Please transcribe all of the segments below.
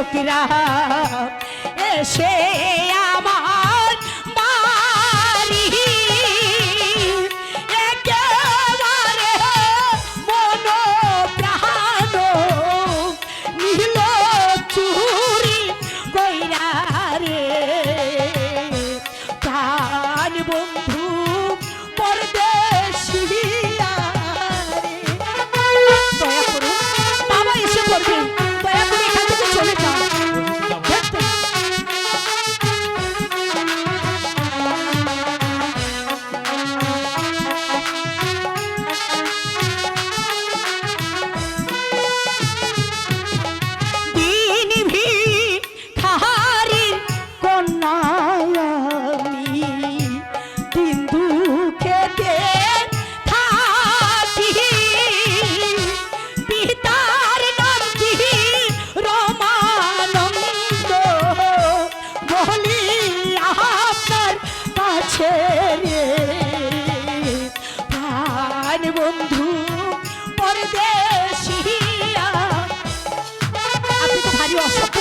সখীরা এসে বধু পরদেশিয়া। আপনি তো ভারী অসভ্য।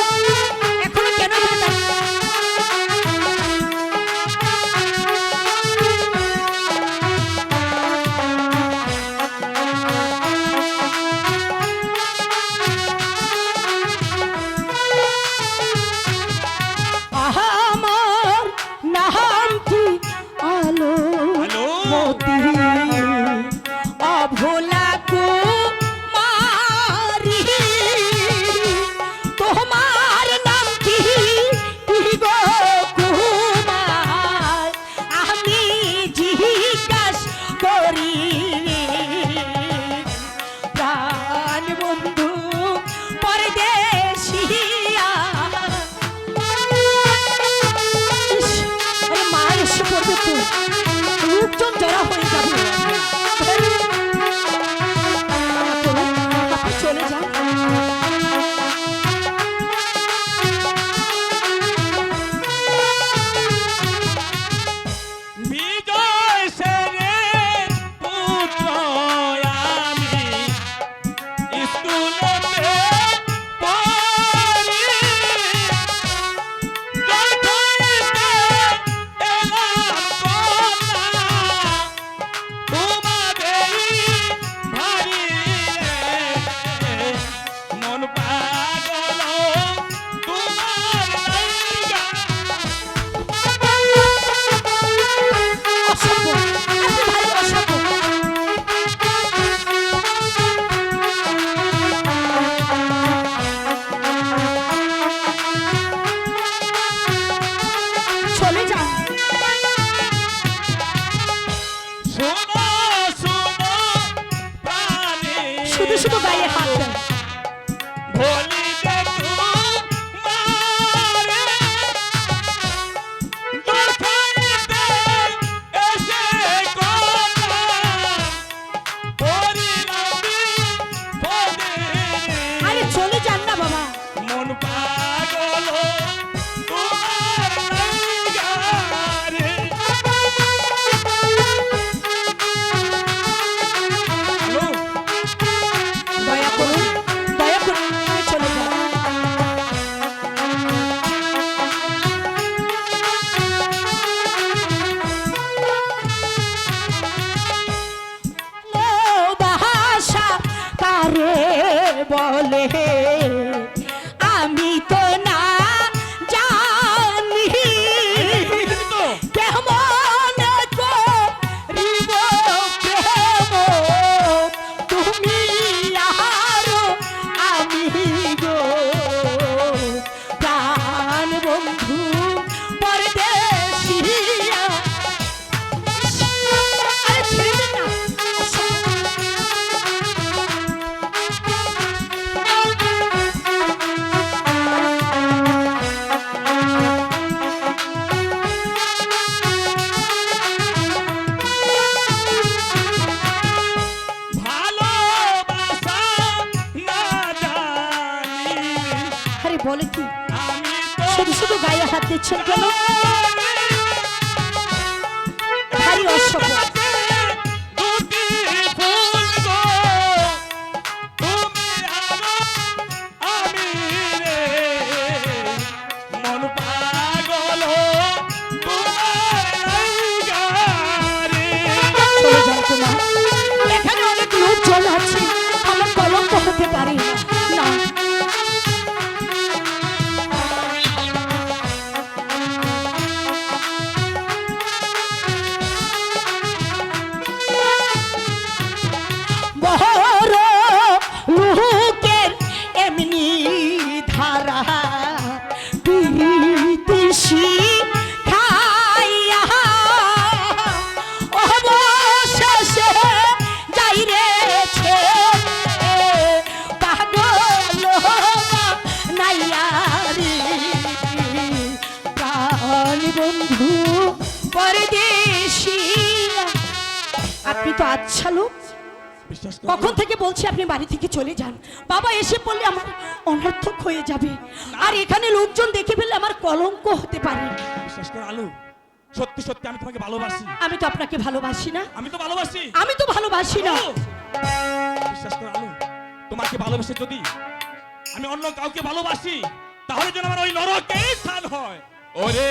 শুধু গায়ে বলে বলে কি? শুধু শুধু গায়ে হাত দিচ্ছেন কেন? ভারী অসভ্য। বাচ্চা লোক কখন থেকে বলছি আপনি বাড়ি থেকে চলে যান? বাবা এসে পড়লে আমার অনর্থক হয়ে যাবে। আর এখানে লোকজন দেখে ফেললে আমার কলঙ্ক হতে পারে। বিশ্বাস করো আলু সত্যি সত্যি আমি তোমাকে ভালোবাসি। আমি তো আপনাকে ভালোবাসি না। আমি তো ভালোবাসি। আমি তো ভালোবাসি না। বিশ্বাস করো আলু তোমাকে ভালোবাসে যদি আমি অন্য কাউকে ভালোবাসি তাহলে যেন আমার ওই নরকে স্থান হয়। ওরে